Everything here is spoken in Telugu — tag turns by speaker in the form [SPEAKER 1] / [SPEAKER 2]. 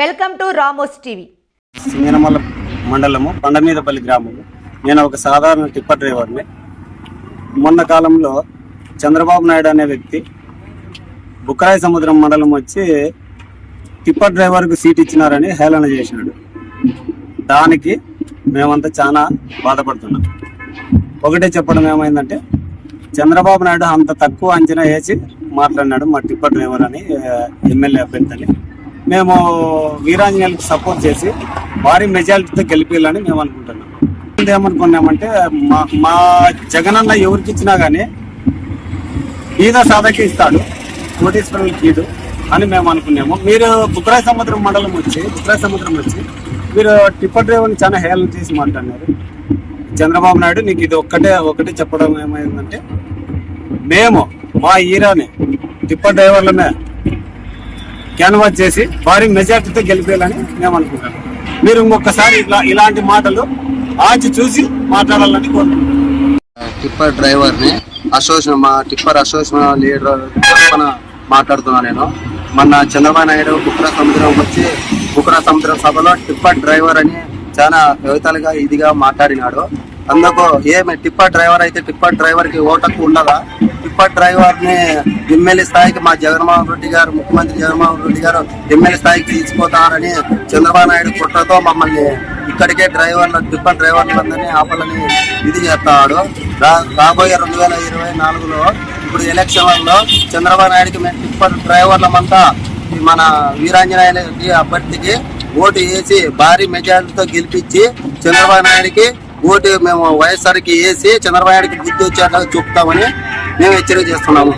[SPEAKER 1] Welcome to Ramos TV.
[SPEAKER 2] Singanamala మండలము పండమీదపల్లి గ్రామము. నేను ఒక సాధారణ టిప్పర్ డ్రైవర్ని. మొన్న కాలంలో చంద్రబాబు నాయుడు అనే వ్యక్తి బుక్కరాయ సముద్రం మండలం వచ్చి టిప్పర్ డ్రైవర్కు సీట్ ఇచ్చినారని హేళన చేసినాడు దానికి మేమంతా చాలా బాధపడుతున్నాం. ఒకటే చెప్పడం ఏమైందంటే చంద్రబాబు నాయుడు అంత తక్కువ అంచనా వేసి మాట్లాడినాడు మా టిప్పర్ డ్రైవర్ అని ఎమ్మెల్యే అభ్యర్థిని. మేము వీరాంజనేయులకు సపోర్ట్ చేసి భారీ మెజారిటీతో గెలిపేయాలని మేము అనుకుంటున్నాం. ఏమనుకున్నామంటే మా మా జగనన్న ఎవరికి ఇచ్చినా కానీ ఈద సాధకి ఇస్తాడు కోటీశ్వరులకి అని మేము అనుకున్నాము. మీరు బుక్రాయ సముద్రం మండలం వచ్చి బుక్రాయ సముద్రం వచ్చి మీరు టిప్పర్ డ్రైవర్ని చాలా హేళన చేసి మాట్లాడినారు. చంద్రబాబు నాయుడు నీకు ఇది ఒక్కటే ఒకటే చెప్పడం ఏమైందంటే మేము మా ఈరాని టిప్పర్ డ్రైవర్లమే క్యాన్వాస్ చేసి భారీ మెజార్టీతో గెలిపేయాలని మేము అనుకుంటాం మీరు ఇంకొకసారి ఇట్లా ఇలాంటి మాటలు ఆచి చూసి మాట్లాడాలని కోరుకుంటున్నాం.
[SPEAKER 3] టిప్పర్ డ్రైవర్ని అసోసియేషన్ మా టిప్పర్ అసోసియేషన్ లీడర్ తరఫున మాట్లాడుతున్నా నేను. మొన్న చంద్రబాబు నాయుడు బుక్రా సముద్రం వచ్చి బుక్రా సముద్రం సభలో టిప్పర్ డ్రైవర్ అని చాలా కవితలుగా ఇదిగా మాట్లాడినాడు. అందుకు ఏమి టిప్పర్ డ్రైవర్ అయితే టిప్పర్ డ్రైవర్కి ఓటకు ఉండదా? టిప్పర్ డ్రైవర్ని ఎమ్మెల్యే స్థాయికి మా జగన్మోహన్ రెడ్డి గారు ముఖ్యమంత్రి జగన్మోహన్ రెడ్డి గారు ఎమ్మెల్యే స్థాయికి తీసుకుపోతారని చంద్రబాబు నాయుడు కుట్రతో మమ్మల్ని ఇక్కడికే డ్రైవర్లు టిప్పర్ డ్రైవర్లందరినీ ఆపాలని ఇది చేస్తాడు. రా- రాబోయే రెండు వేల ఇరవై నాలుగులో ఇప్పుడు ఎలక్షన్లలో చంద్రబాబు నాయుడుకి మేము టిప్పర్ డ్రైవర్లమంతా మన వీరాంజనేయ రెడ్డి అభ్యర్థికి ఓటు వేసి భారీ మెజారిటీతో గెలిపించి చంద్రబాబు నాయుడుకి ఓటు మేము వైఎస్ఆర్కి వేసి చంద్రబాబు నాయుడుకి బుద్ధి వచ్చేట చూపుతామని మేము హెచ్చరిక చేస్తున్నాము.